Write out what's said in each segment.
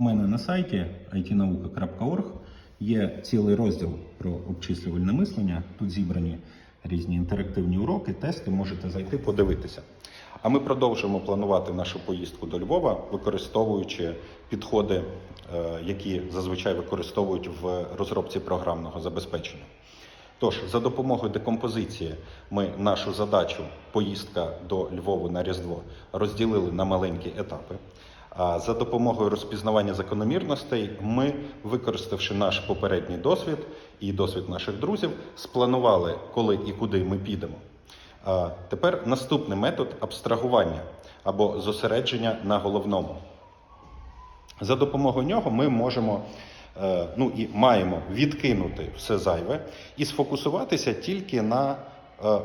У мене на сайті itnauka.org є цілий розділ про обчислювальне мислення. Тут зібрані різні інтерактивні уроки, тести. Можете зайти подивитися. А ми продовжуємо планувати нашу поїздку до Львова, використовуючи підходи, е, які зазвичай використовують в розробці програмного забезпечення. Тож, за допомогою декомпозиції ми нашу задачу поїздка до Львова на Різдво розділили на маленькі етапи. За допомогою розпізнавання закономірностей ми, використавши наш попередній досвід і досвід наших друзів, спланували, коли і куди ми підемо. Тепер наступний метод абстрагування або зосередження на головному. За допомогою нього ми можемо е, ну і маємо відкинути все зайве і сфокусуватися тільки на е,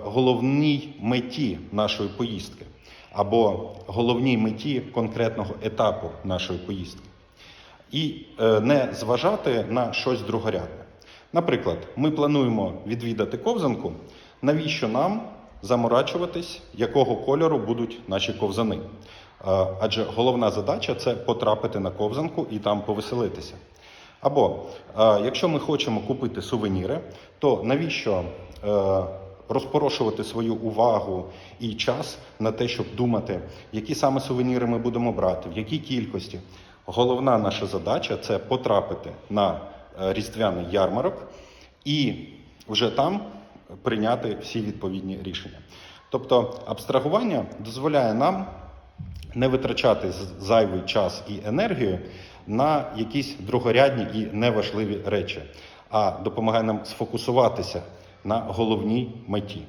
головній меті нашої поїздки або головній меті конкретного етапу нашої поїздки. І е, не зважати на щось другорядне. Наприклад, ми плануємо відвідати ковзанку. Навіщо нам заморачуватись, якого кольору будуть наші ковзани? Е, Адже головна задача це потрапити на ковзанку і там повеселитися. Або е, якщо ми хочемо купити сувеніри, то навіщо розпорошувати свою увагу і час на те, щоб думати, які саме сувеніри ми будемо брати, в якій кількості? Головна наша задача це потрапити на е, різдвяний ярмарок і вже там прийняти всі відповідні рішення. Тобто абстрагування дозволяє нам не витрачати зайвий час і енергію на якісь другорядні і неважливі речі, а допомагає нам сфокусуватися на головній меті.